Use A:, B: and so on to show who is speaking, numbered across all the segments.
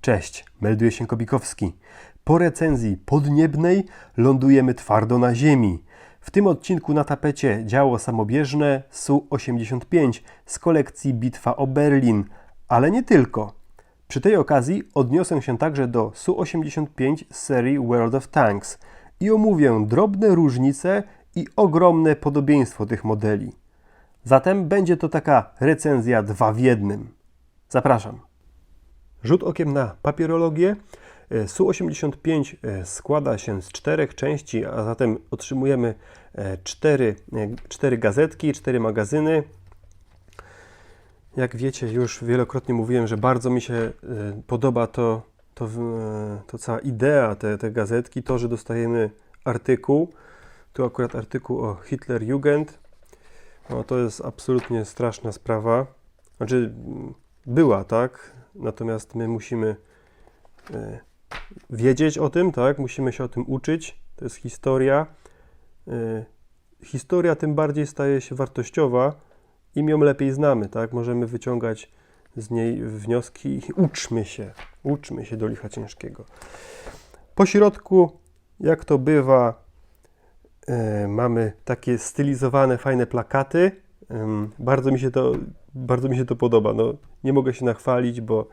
A: Cześć, melduje się Kobikowski. Po recenzji podniebnej lądujemy twardo na ziemi. W tym odcinku na tapecie działo samobieżne Su-85 z kolekcji Bitwa o Berlin, ale nie tylko. Przy tej okazji odniosę się także do Su-85 z serii World of Tanks i omówię drobne różnice i ogromne podobieństwo tych modeli. Zatem będzie to taka recenzja dwa w jednym. Zapraszam. Rzut okiem na papierologię. E, Su-85 e, składa się z czterech części, a zatem otrzymujemy e, cztery, cztery gazetki, cztery magazyny. Jak wiecie, już wielokrotnie mówiłem, że bardzo mi się podoba to, to, to cała idea te, te gazetki, to, że dostajemy artykuł. Tu akurat artykuł o Hitlerjugend. No, to jest absolutnie straszna sprawa. Znaczy, była, tak? Natomiast my musimy e, wiedzieć o tym, tak? Musimy się o tym uczyć. To jest historia. E, historia tym bardziej staje się wartościowa, im ją lepiej znamy, tak? Możemy wyciągać z niej wnioski i uczmy się, uczmy się do licha ciężkiego. Po środku, jak to bywa, e, mamy takie stylizowane, fajne plakaty. Bardzo mi się to, bardzo mi się to podoba. No, nie mogę się nachwalić, bo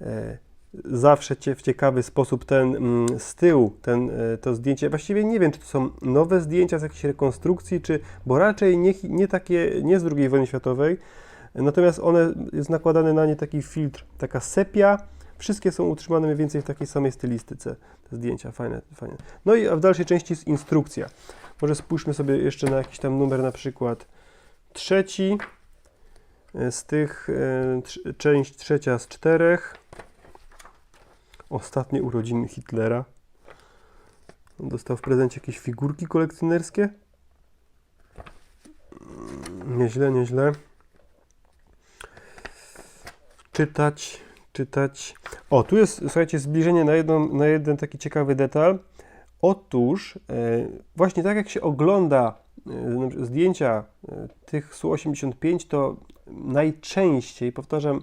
A: e, zawsze cie, w ciekawy sposób ten mm, z tyłu, ten, e, to zdjęcie, właściwie nie wiem, czy to są nowe zdjęcia z jakiejś rekonstrukcji, czy, bo raczej nie, nie takie, nie z II wojny światowej, natomiast one, jest nakładany na nie taki filtr, taka sepia, wszystkie są utrzymane mniej więcej w takiej samej stylistyce, te zdjęcia, fajne, fajne. No i w dalszej części jest instrukcja. Może spójrzmy sobie jeszcze na jakiś tam numer, na przykład trzeci e, z tych, e, część trzecia z czterech. Ostatnie urodziny Hitlera. Dostał w prezencie jakieś figurki kolekcjonerskie. Mm, Nieźle, nieźle. Czytać, czytać. O, tu jest, słuchajcie, zbliżenie na, jedną, na jeden taki ciekawy detal. Otóż, e, właśnie tak jak się ogląda e, zdjęcia e, tych Su-85, to najczęściej, powtarzam,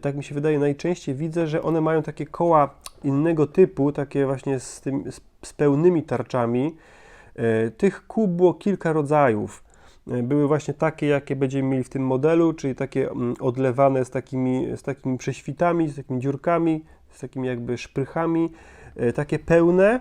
A: tak mi się wydaje, najczęściej widzę, że one mają takie koła innego typu, takie właśnie z, tym, z, pełnymi tarczami. Tych kół było kilka rodzajów. Były właśnie takie, jakie będziemy mieli w tym modelu, czyli takie mm, odlewane z takimi, z takimi prześwitami, z takimi dziurkami, z takimi jakby szprychami, takie pełne,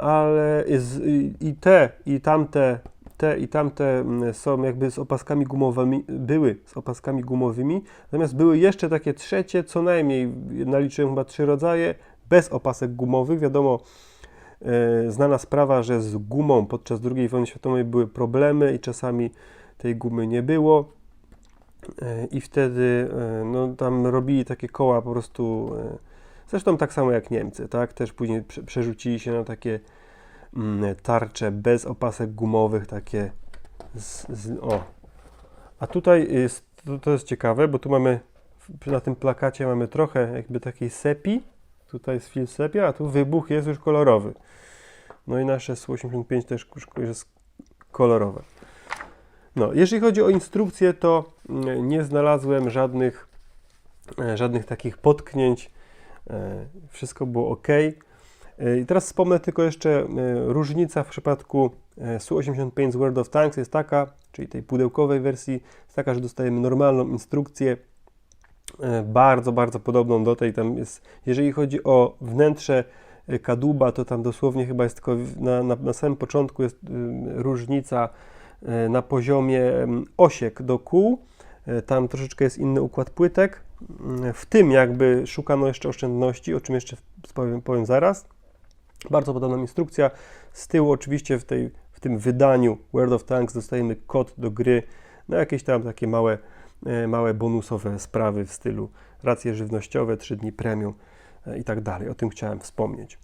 A: ale z, i- te, i tamte, te i tamte mm, są jakby z opaskami gumowymi, były z opaskami gumowymi, natomiast były jeszcze takie trzecie, co najmniej, naliczyłem chyba trzy rodzaje, bez opasek gumowych, wiadomo, e, znana sprawa, że z gumą podczas II wojny światowej były problemy i czasami tej gumy nie było. E, i wtedy e, no, tam robili takie koła po prostu, zresztą tak samo jak Niemcy, tak, też później prze, przerzucili się na takie mm, tarcze bez opasek gumowych, takie z, z, o. A tutaj jest, to, to jest ciekawe, bo tu mamy, na tym plakacie mamy trochę jakby takiej sepi, tutaj jest fil sepia, a tu wybuch jest już kolorowy. No i nasze Su-85 też jest kolorowe. No, jeżeli chodzi o instrukcję, to mm, nie znalazłem żadnych, e, żadnych takich potknięć. E, Wszystko było ok. E, I teraz wspomnę tylko jeszcze, e, różnica w przypadku e, Su-85 z World of Tanks jest taka, czyli tej pudełkowej wersji, jest taka, że dostajemy normalną instrukcję, bardzo, bardzo podobną do tej. Tam jest, jeżeli chodzi o wnętrze kadłuba, to tam dosłownie chyba jest tylko na, na, na samym początku jest różnica na poziomie osiek do kół. Tam troszeczkę jest inny układ płytek. W tym jakby szukano jeszcze oszczędności, o czym jeszcze powiem, powiem zaraz. Bardzo podobna instrukcja. Z tyłu oczywiście w, tej, w tym wydaniu World of Tanks dostajemy kod do gry na jakieś tam takie małe, e, małe bonusowe sprawy w stylu racje żywnościowe, 3 dni premium e, i tak dalej. O tym chciałem wspomnieć.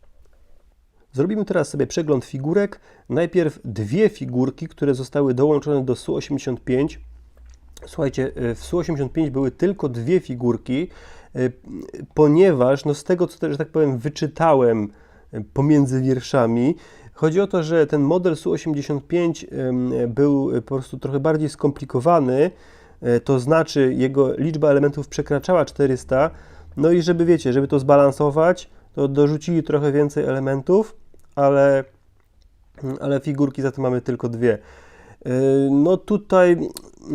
A: Zrobimy teraz sobie przegląd figurek. Najpierw dwie figurki, które zostały dołączone do Su-85. Słuchajcie, e, w Su-85 były tylko dwie figurki, e, ponieważ no z tego, co też, tak powiem, wyczytałem e, pomiędzy wierszami, chodzi o to, że ten model Su-85 em, był po prostu trochę bardziej skomplikowany, to znaczy jego liczba elementów przekraczała 400, No i żeby wiecie, żeby to zbalansować, to dorzucili trochę więcej elementów, ale, ale figurki za to mamy tylko dwie. Yy, No tutaj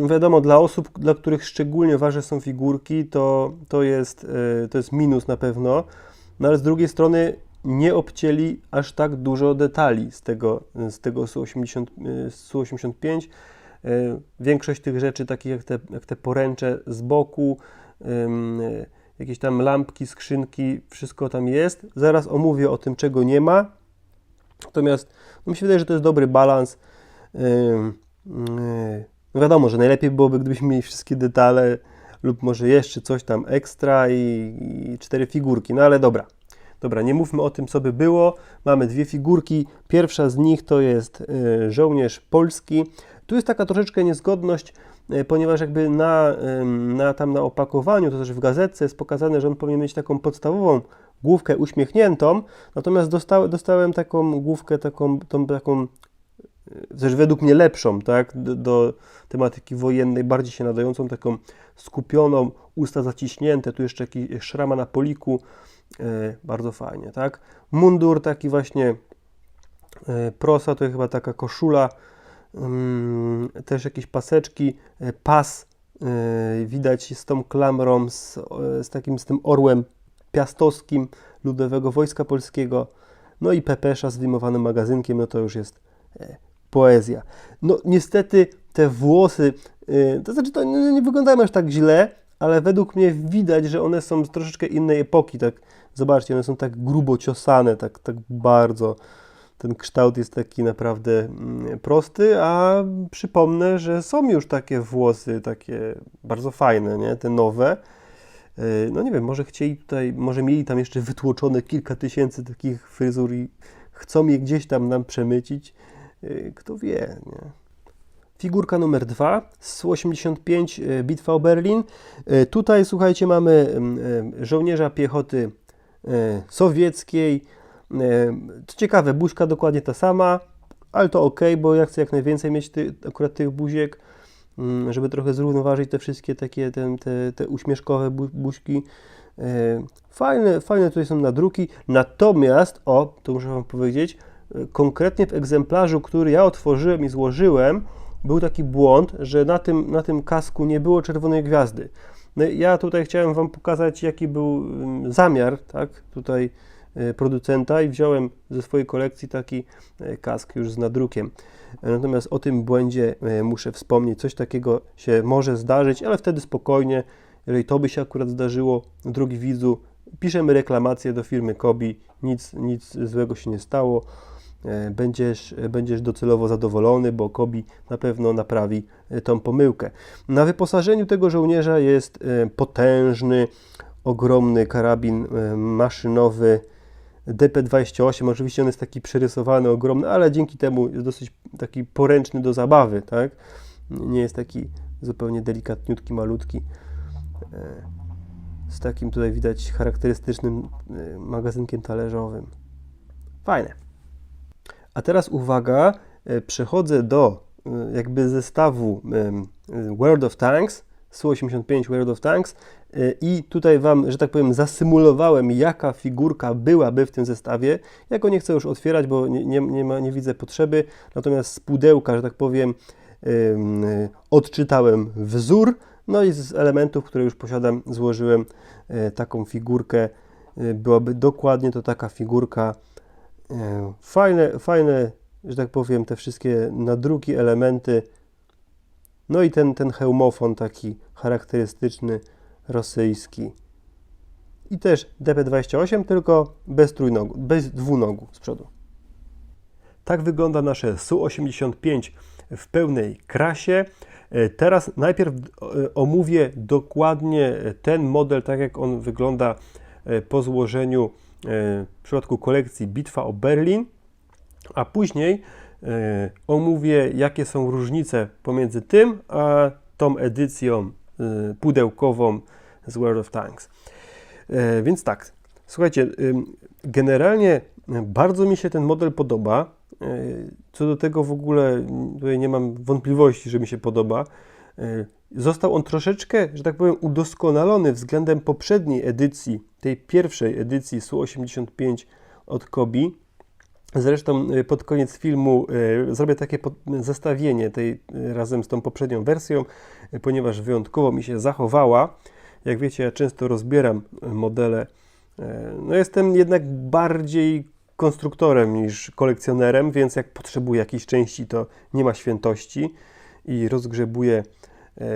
A: wiadomo, dla osób, dla których szczególnie ważne są figurki, to, to, jest, yy, to jest minus na pewno, no ale z drugiej strony nie obcięli aż tak dużo detali z tego, z tego Su-80, yy, z Su-85. Yy, Większość tych rzeczy, takich jak te, jak te poręcze z boku, jakieś tam lampki, skrzynki, wszystko tam jest. Zaraz omówię o tym, czego nie ma. Natomiast no mi się wydaje, że to jest dobry balans. No wiadomo, że najlepiej byłoby, gdybyśmy mieli wszystkie detale lub może jeszcze coś tam ekstra i, i cztery figurki. No ale dobra. Dobra, nie mówmy o tym, co by było. Mamy dwie figurki. Pierwsza z nich to jest y, żołnierz polski. Tu jest taka troszeczkę niezgodność, y, ponieważ jakby na, na, tam na opakowaniu, to też w gazetce jest pokazane, że on powinien mieć taką podstawową główkę uśmiechniętą, natomiast dostał, dostałem taką główkę, taką, tą, taką też według mnie lepszą, tak, do, do tematyki wojennej, bardziej się nadającą, taką skupioną, usta zaciśnięte, tu jeszcze jakiś szrama na poliku, e, bardzo fajnie, tak. Mundur taki właśnie e, prosa, to chyba taka koszula, mm, też jakieś paseczki, e, pas e, widać z tą klamrą, z, e, z takim, z tym orłem piastowskim Ludowego Wojska Polskiego, no i pepesza z wyjmowanym magazynkiem, no to już jest e, poezja. No niestety te włosy, y, to znaczy to nie, nie wyglądają aż tak źle, ale według mnie widać, że one są z troszeczkę innej epoki, tak zobaczcie, one są tak grubo ciosane, tak, tak bardzo. Ten kształt jest taki naprawdę mm, prosty, a przypomnę, że są już takie włosy, takie bardzo fajne, nie? Te nowe. Y, No nie wiem, może chcieli tutaj, może mieli tam jeszcze wytłoczone kilka tysięcy takich fryzur i chcą je gdzieś tam nam przemycić. Y, Kto wie, nie? Figurka numer dwa z 85 y, Bitwa o Berlin. Y, Tutaj, słuchajcie, mamy y, żołnierza piechoty sowieckiej. Co ciekawe, buźka dokładnie ta sama, ale to ok, bo ja chcę jak najwięcej mieć ty, akurat tych buziek, ym, żeby trochę zrównoważyć te wszystkie takie te, te, te uśmieszkowe bu, buźki. Fajne, fajne tutaj są nadruki, natomiast, o, to muszę Wam powiedzieć, konkretnie w egzemplarzu, który ja otworzyłem i złożyłem, był taki błąd, że na tym, na tym kasku nie było czerwonej gwiazdy. No ja tutaj chciałem Wam pokazać, jaki był ym, zamiar, tak, tutaj y, producenta i wziąłem ze swojej kolekcji taki y, kask już z nadrukiem. Natomiast o tym błędzie y, muszę wspomnieć. Coś takiego się może zdarzyć, ale wtedy spokojnie, jeżeli to by się akurat zdarzyło, drogi widzu, piszemy reklamację do firmy Kobi, nic, nic złego się nie stało. E, Będziesz, będziesz docelowo zadowolony, bo Kobi na pewno naprawi e, tą pomyłkę. Na wyposażeniu tego żołnierza jest e, potężny, ogromny karabin e, maszynowy DP28. Oczywiście on jest taki przerysowany, ogromny, ale dzięki temu jest dosyć taki poręczny do zabawy, tak? Nie jest taki zupełnie delikatniutki, malutki. E, Z takim tutaj widać charakterystycznym e, magazynkiem talerzowym. Fajne. A teraz uwaga, e, przechodzę do e, jakby zestawu World of Tanks, Su-85 World of Tanks e, i tutaj Wam, że tak powiem, zasymulowałem, jaka figurka byłaby w tym zestawie. Ja go nie chcę już otwierać, bo nie, nie, ma, nie widzę potrzeby, natomiast z pudełka, że tak powiem, em, odczytałem wzór, no i z elementów, które już posiadam, złożyłem taką figurkę. Byłaby dokładnie to taka figurka Fajne, fajne, że tak powiem, te wszystkie nadruki, elementy. No i ten, ten hełmofon taki charakterystyczny, rosyjski. I też DP28, tylko bez trójnogu, bez dwunogu z przodu. Tak wygląda nasze Su-85 w pełnej krasie. E, Teraz najpierw e, omówię dokładnie ten model, tak jak on wygląda e, po złożeniu e, w przypadku kolekcji Bitwa o Berlin, a później e, omówię, jakie są różnice pomiędzy tym a tą edycją e, pudełkową z World of Tanks. E, Więc tak, słuchajcie, generalnie bardzo mi się ten model podoba. E, Co do tego w ogóle tutaj nie mam wątpliwości, że mi się podoba. E, Został on troszeczkę, że tak powiem, udoskonalony względem poprzedniej edycji, tej pierwszej edycji Su-85 od Kobi. Zresztą e, pod koniec filmu e, zrobię takie zestawienie tej e, razem z tą poprzednią wersją, ponieważ wyjątkowo mi się zachowała. Jak wiecie, ja często rozbieram modele. No jestem jednak bardziej konstruktorem niż kolekcjonerem, więc jak potrzebuję jakiejś części, to nie ma świętości i rozgrzebuję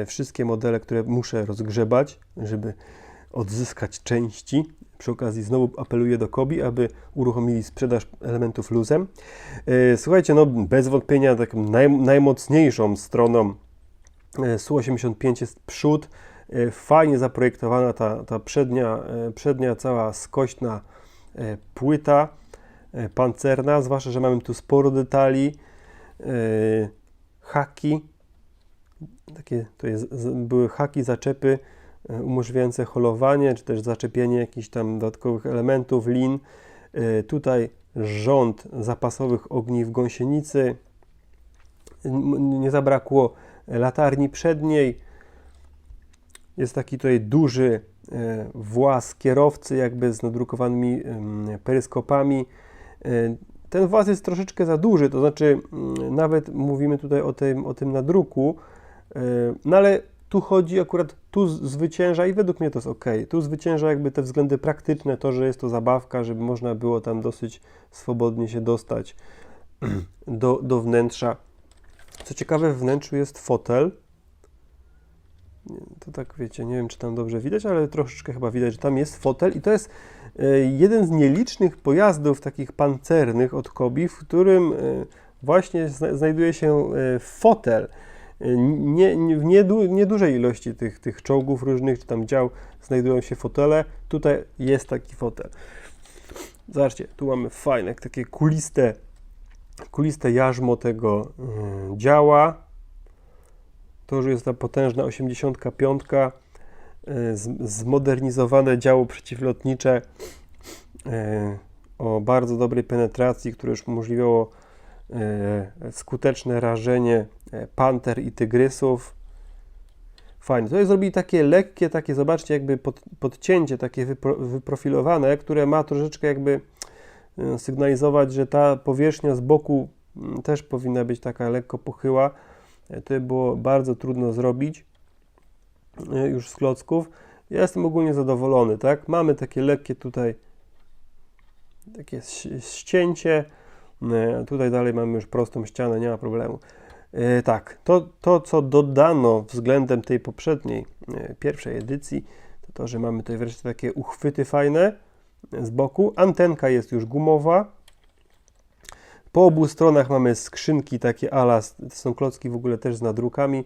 A: wszystkie modele, które muszę rozgrzebać, żeby odzyskać części. Przy okazji znowu apeluję do Kobi, aby uruchomili sprzedaż elementów luzem. E, Słuchajcie, no bez wątpienia taką naj, najmocniejszą stroną e, Su-85 jest przód. E, Fajnie zaprojektowana ta, ta przednia, przednia cała skośna płyta pancerna, zwłaszcza, że mamy tu sporo detali, haki, takie to jest, były haki, zaczepy umożliwiające holowanie, czy też zaczepienie jakichś tam dodatkowych elementów, lin. E, Tutaj rząd zapasowych ogniw gąsienicy. Nie zabrakło latarni przedniej. Jest taki tutaj duży e, włas kierowcy, jakby z nadrukowanymi peryskopami. E, Ten włas jest troszeczkę za duży, to znaczy mm, nawet mówimy tutaj o tym, o tym nadruku, e, no ale tu chodzi akurat, tu zwycięża i według mnie to jest ok. Tu zwycięża jakby te względy praktyczne, to, że jest to zabawka, żeby można było tam dosyć swobodnie się dostać do, do wnętrza. Co ciekawe, w wnętrzu jest fotel. To tak wiecie, nie wiem czy tam dobrze widać, ale troszeczkę chyba widać, że tam jest fotel i to jest e, jeden z nielicznych pojazdów takich pancernych od Kobi, w którym e, właśnie zna, znajduje się e, fotel. Nie, nie, w niedu, niedużej ilości tych, tych czołgów różnych, czy tam dział znajdują się fotele. Tutaj jest taki fotel. Zobaczcie, tu mamy fajne, takie kuliste, kuliste jarzmo tego y, działa. To już jest ta potężna 85, y, zmodernizowane działo przeciwlotnicze y, o bardzo dobrej penetracji, które już umożliwiało y, skuteczne rażenie panter i tygrysów. Fajnie. Tutaj zrobili takie lekkie, takie, zobaczcie, jakby pod, podcięcie, takie wypro, wyprofilowane, które ma troszeczkę jakby y, sygnalizować, że ta powierzchnia z boku mm, też powinna być taka lekko pochyła. E, To było bardzo trudno zrobić już z klocków. Ja jestem ogólnie zadowolony, tak? Mamy takie lekkie tutaj takie ścięcie. E, Tutaj dalej mamy już prostą ścianę, nie ma problemu. E, Tak, to, to co dodano względem tej poprzedniej, e, pierwszej edycji, to to, że mamy tutaj wreszcie takie uchwyty fajne z boku. Antenka jest już gumowa. Po obu stronach mamy skrzynki takie ala, to są klocki w ogóle też z nadrukami.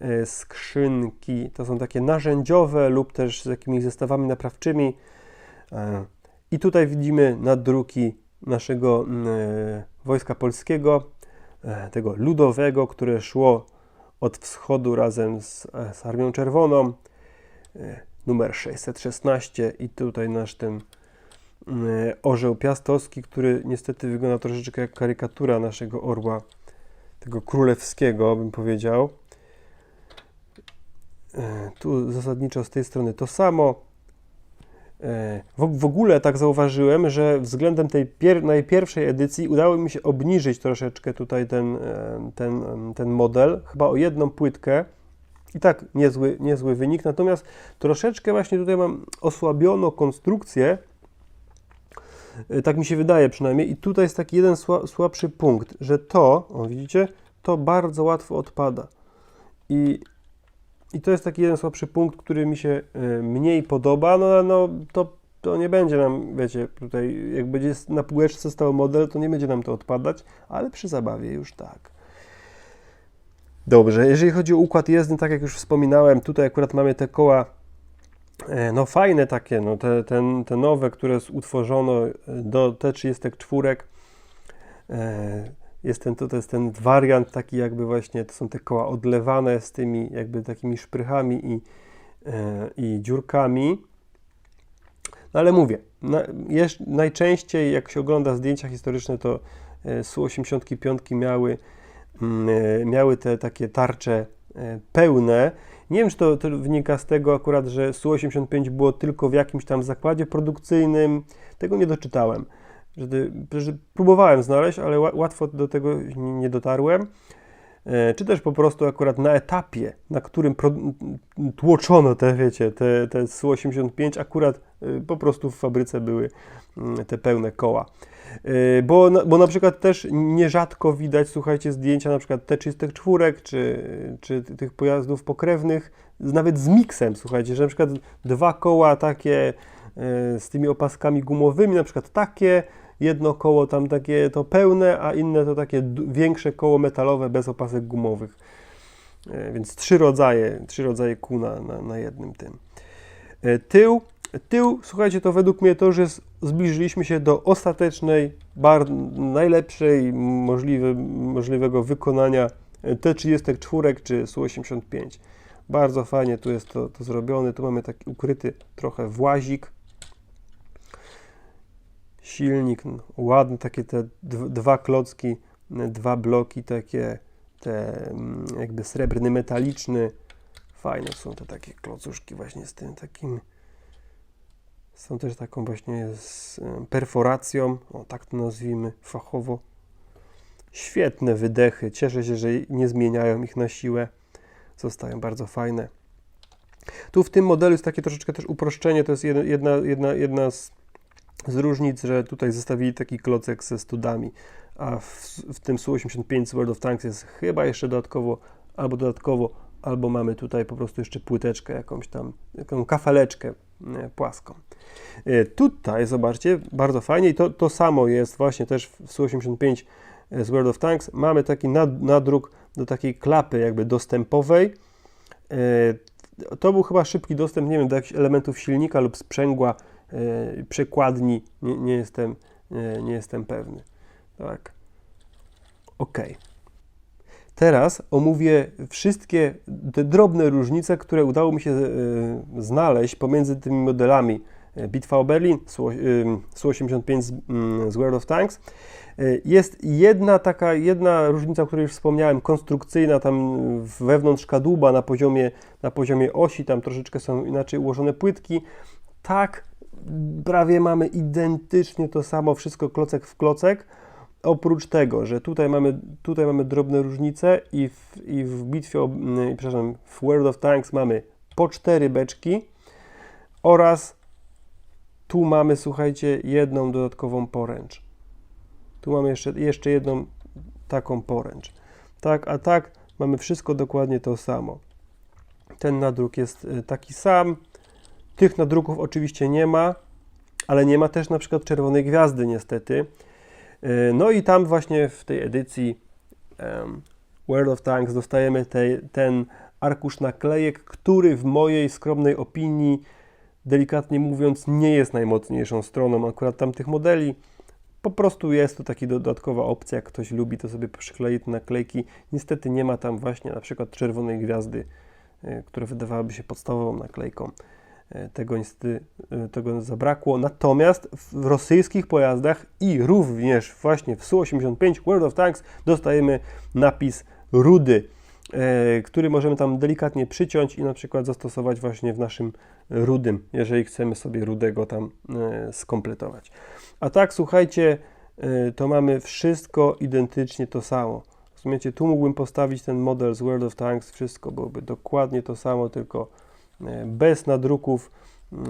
A: E, Skrzynki to są takie narzędziowe lub też z jakimiś zestawami naprawczymi. I tutaj widzimy nadruki naszego mm, Wojska Polskiego, tego ludowego, które szło od wschodu razem z, e, z Armią Czerwoną. E, Numer 616 i tutaj nasz ten mm, e, orzeł piastowski, który niestety wygląda troszeczkę jak karykatura naszego orła, tego królewskiego, bym powiedział. E, Tu zasadniczo z tej strony to samo. E, W, w ogóle tak zauważyłem, że względem tej pier, najpierwszej edycji udało mi się obniżyć troszeczkę tutaj ten, e, ten, ten model, chyba o jedną płytkę. I tak niezły, niezły wynik, natomiast troszeczkę właśnie tutaj mam osłabiono konstrukcję, E, tak mi się wydaje przynajmniej, i tutaj jest taki jeden sła, słabszy punkt, że to, o widzicie, to bardzo łatwo odpada. I i to jest taki jeden słabszy punkt, który mi się y, mniej podoba, no no to, to nie będzie nam, wiecie, tutaj jak będzie na półeczce stał model, to nie będzie nam to odpadać, ale przy zabawie już tak. Dobrze, jeżeli chodzi o układ jezdny, tak jak już wspominałem, tutaj akurat mamy te koła, e, no fajne takie, no te, ten, te nowe, które utworzono e, do T34. E, jest ten, to, jest ten wariant taki jakby właśnie, to są te koła odlewane z tymi jakby takimi szprychami i, e, i dziurkami. No ale mówię, na, jeszcze, najczęściej jak się ogląda zdjęcia historyczne, to e, Su-85 miały mm, e, miały te takie tarcze pełne. Nie wiem, czy to, to wynika z tego akurat, że Su-85 było tylko w jakimś tam zakładzie produkcyjnym. Tego nie doczytałem. Że próbowałem znaleźć, ale ła- łatwo do tego nie, dotarłem. E, Czy też po prostu akurat na etapie, na którym tłoczono te, wiecie, te, te Su-85, akurat e, po prostu w fabryce były mm, te pełne koła. E, Bo, bo na przykład też nierzadko widać, słuchajcie, zdjęcia na przykład T34 czy, czy tych pojazdów pokrewnych, nawet z miksem, słuchajcie, że na przykład dwa koła takie z tymi opaskami gumowymi, na przykład takie, jedno koło tam takie to pełne, a inne to takie większe koło metalowe bez opasek gumowych. E, Więc trzy rodzaje, trzy rodzaje kół na, na, na jednym tym. E, Tył, tył, słuchajcie, to według mnie to, że zbliżyliśmy się do ostatecznej, bar, najlepszej możliwe, możliwego wykonania e, T34 czy Su-85. Bardzo fajnie tu jest to, to zrobione. Tu mamy taki ukryty trochę włazik. Silnik ładny, takie te dw- dwa klocki, dwa bloki takie, te mm, jakby srebrny, metaliczny. Fajne są te takie klocuszki właśnie z tym takim. Są też taką właśnie z perforacją, o tak to nazwijmy fachowo. Świetne wydechy. Cieszę się, że nie zmieniają ich na siłę. Zostają bardzo fajne. Tu w tym modelu jest takie troszeczkę też uproszczenie. To jest jedna, jedna, jedna z, z różnic, że tutaj zostawili taki klocek ze studami, a w, w tym Su-85 z World of Tanks jest chyba jeszcze dodatkowo, albo dodatkowo, albo mamy tutaj po prostu jeszcze płyteczkę jakąś tam, taką kafeleczkę nie, płaską. E, Tutaj, zobaczcie, bardzo fajnie i to, to samo jest właśnie też w Su-85 z World of Tanks. Mamy taki nad, nadruk do takiej klapy jakby dostępowej. E, To był chyba szybki dostęp, nie wiem, do jakichś elementów silnika lub sprzęgła, e, przekładni, nie, nie, jestem, nie, nie jestem pewny. Tak. Ok. Teraz omówię wszystkie te drobne różnice, które udało mi się e, znaleźć pomiędzy tymi modelami e, Bitwa o Berlin, Su- ym, Su-85 z, mm, z World of Tanks. E, Jest jedna taka, jedna różnica, o której już wspomniałem, konstrukcyjna, tam wewnątrz kadłuba na poziomie, na poziomie osi, tam troszeczkę są inaczej ułożone płytki. Tak, prawie mamy identycznie to samo, wszystko klocek w klocek. Oprócz tego, że tutaj mamy, tutaj mamy drobne różnice i w, i w bitwie, o, przepraszam, w World of Tanks mamy po cztery beczki oraz tu mamy, słuchajcie, jedną dodatkową poręcz. Tu mamy jeszcze, jeszcze jedną taką poręcz. Tak, a tak mamy wszystko dokładnie to samo. Ten nadruk jest y, taki sam. Tych nadruków oczywiście nie ma, ale nie ma też na przykład czerwonej gwiazdy niestety. Y, No i tam właśnie w tej edycji em, World of Tanks dostajemy te, ten arkusz naklejek, który w mojej skromnej opinii, delikatnie mówiąc, nie jest najmocniejszą stroną akurat tamtych modeli. Po prostu jest to taka dodatkowa opcja, jak ktoś lubi, to sobie przyklei te naklejki. Niestety nie ma tam właśnie na przykład czerwonej gwiazdy, y, która wydawałaby się podstawową naklejką. E, Tego niestety e, tego zabrakło. Natomiast w rosyjskich pojazdach i również właśnie w Su-85 World of Tanks dostajemy napis rudy, e, który możemy tam delikatnie przyciąć i na przykład zastosować właśnie w naszym rudym, jeżeli chcemy sobie rudego tam skompletować. A tak, słuchajcie, to mamy wszystko identycznie to samo. Rozumiecie, tu mógłbym postawić ten model z World of Tanks, wszystko byłoby dokładnie to samo, tylko bez nadruków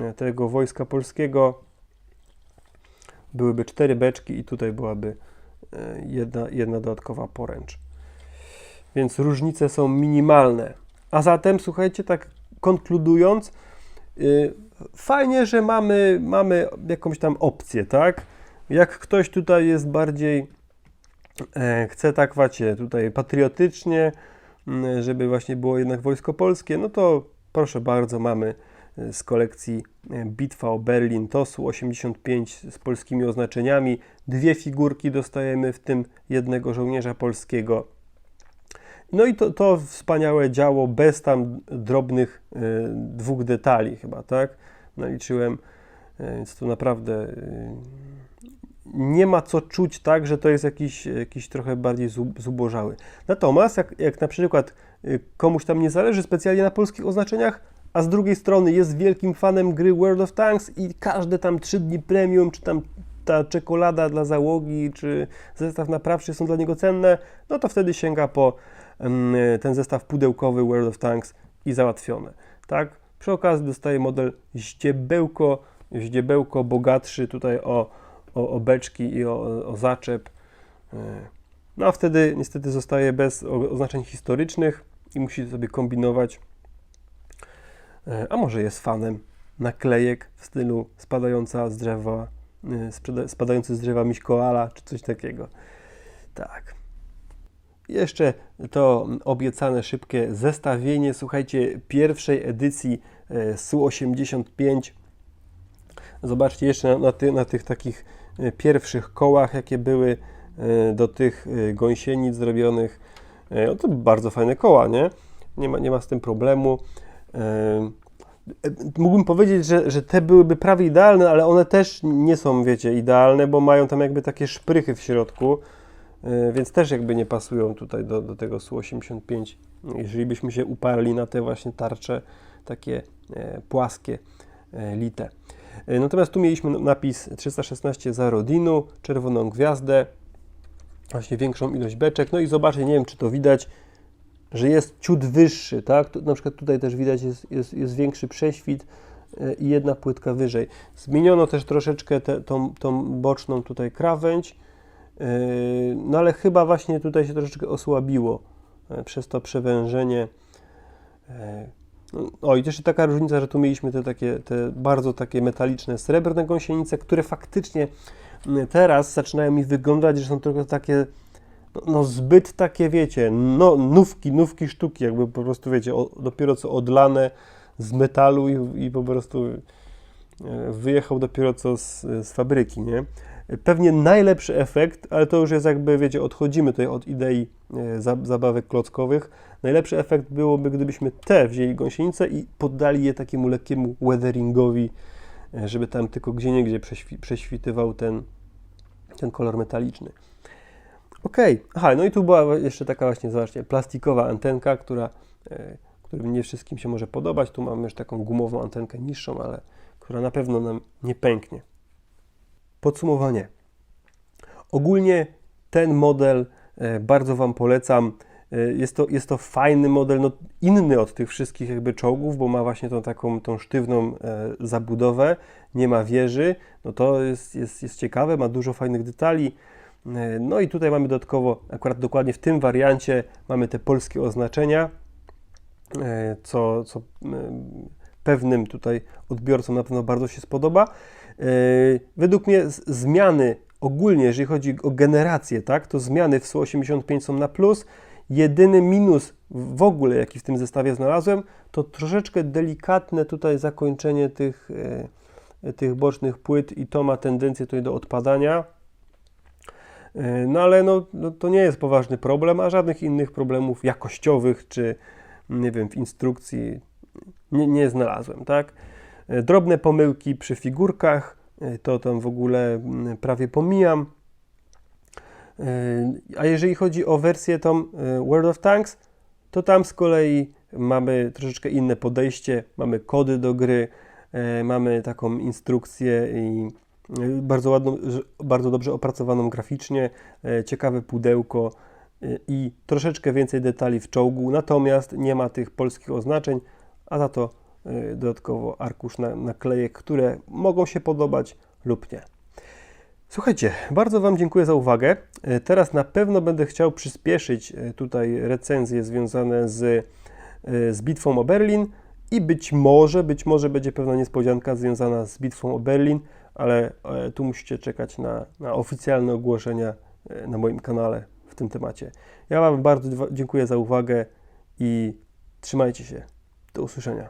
A: e, tego wojska polskiego byłyby cztery beczki i tutaj byłaby e, jedna, jedna dodatkowa poręcz. Więc różnice są minimalne. A zatem, słuchajcie, tak konkludując, y, fajnie, że mamy, mamy jakąś tam opcję, tak? Jak ktoś tutaj jest bardziej, e, chce tak, wacie, tutaj patriotycznie, m, żeby właśnie było jednak wojsko polskie, no to proszę bardzo, mamy e, z kolekcji e, Bitwa o Berlin, TOSU 85 z polskimi oznaczeniami. Dwie figurki dostajemy, w tym jednego żołnierza polskiego. No i to, to wspaniałe działo bez tam drobnych e, dwóch detali chyba, tak? Naliczyłem, więc to naprawdę nie ma co czuć tak, że to jest jakiś, jakiś trochę bardziej zub- zubożały. Natomiast jak, jak na przykład y, komuś tam nie zależy specjalnie na polskich oznaczeniach, a z drugiej strony jest wielkim fanem gry World of Tanks i każde tam 3 dni premium, czy tam ta czekolada dla załogi, czy zestaw naprawczy są dla niego cenne, no to wtedy sięga po ten zestaw pudełkowy World of Tanks i załatwione. Tak? Przy okazji dostaje model ździebełko, ździebełko bogatszy tutaj o, o, o beczki i o, o zaczep. No a wtedy niestety zostaje bez oznaczeń historycznych i musi sobie kombinować. E, A może jest fanem naklejek w stylu spadająca z drzewa, e, spadający z drzewa miś koala, czy coś takiego. Tak. Jeszcze to obiecane szybkie zestawienie, słuchajcie, pierwszej edycji e, Su-85. Zobaczcie jeszcze na, ty, na tych takich pierwszych kołach, jakie były do tych e, gąsienic zrobionych. E, No to bardzo fajne koła, nie? Nie ma, nie ma z tym problemu. Mógłbym powiedzieć, że, że te byłyby prawie idealne, ale one też nie są, wiecie, idealne, bo mają tam jakby takie szprychy w środku, więc też jakby nie pasują tutaj do, do tego Su-85. Jeżeli byśmy się uparli na te właśnie tarcze takie e, płaskie, e, lite. Natomiast tu mieliśmy napis 316 za Rodinu, czerwoną gwiazdę, właśnie większą ilość beczek. No i zobaczcie, nie wiem czy to widać, że jest ciut wyższy, tak? Tu, na przykład tutaj też widać jest, jest, jest większy prześwit e, i jedna płytka wyżej. Zmieniono też troszeczkę te, tą, tą boczną tutaj krawędź, e, no ale chyba właśnie tutaj się troszeczkę osłabiło e, przez to przewężenie. No, O i też taka różnica, że tu mieliśmy te takie, te bardzo takie metaliczne, srebrne gąsienice, które faktycznie teraz zaczynają mi wyglądać, że są trochę takie no, zbyt takie, wiecie, no, nówki, nówki sztuki, jakby po prostu, wiecie, o, dopiero co odlane z metalu i, i po prostu e, wyjechał dopiero co z, z fabryki, nie? Pewnie najlepszy efekt, ale to już jest jakby, wiecie, odchodzimy tutaj od idei e, za- zabawek klockowych. Najlepszy efekt byłoby, gdybyśmy te wzięli gąsienice i poddali je takiemu lekkiemu weatheringowi, e, żeby tam tylko gdzieniegdzie prześwi- prześwitywał ten, ten kolor metaliczny. Okej, aha, no i tu była jeszcze taka właśnie, zobaczcie, plastikowa antenka, która, e, którym nie wszystkim się może podobać. Tu mamy już taką gumową antenkę niższą, ale która na pewno nam nie pęknie. Podsumowanie. Ogólnie ten model e, bardzo Wam polecam. E, Jest to, jest to fajny model, no, inny od tych wszystkich jakby czołgów, bo ma właśnie tą taką tą sztywną e, zabudowę, nie ma wieży. No to jest, jest, jest ciekawe, ma dużo fajnych detali. E, No i tutaj mamy dodatkowo, akurat dokładnie w tym wariancie, mamy te polskie oznaczenia, e, co, co pewnym tutaj odbiorcom na pewno bardzo się spodoba. Według mnie zmiany ogólnie, jeżeli chodzi o generację, tak, to zmiany w Su-85 są na plus. Jedyny minus w ogóle, jaki w tym zestawie znalazłem, to troszeczkę delikatne tutaj zakończenie tych, e, tych bocznych płyt i to ma tendencję tutaj do odpadania. E, No ale no, no, to nie jest poważny problem, a żadnych innych problemów jakościowych czy nie wiem, w instrukcji nie, nie znalazłem, tak? E, Drobne pomyłki przy figurkach, to tam w ogóle mm, prawie pomijam. E, A jeżeli chodzi o wersję tą e, World of Tanks, to tam z kolei mamy troszeczkę inne podejście, mamy kody do gry, e, mamy taką instrukcję i bardzo ładną, bardzo dobrze opracowaną graficznie, ciekawe pudełko i troszeczkę więcej detali w czołgu, natomiast nie ma tych polskich oznaczeń, a za to dodatkowo arkusz na, naklejek, które mogą się podobać lub nie. Słuchajcie, bardzo Wam dziękuję za uwagę. E, Teraz na pewno będę chciał przyspieszyć e, tutaj recenzje związane z, e, z bitwą o Berlin i być może, być może będzie pewna niespodzianka związana z bitwą o Berlin, ale tu musicie czekać na, na oficjalne ogłoszenia na moim kanale w tym temacie. Ja Wam bardzo dziękuję za uwagę i trzymajcie się. Do usłyszenia.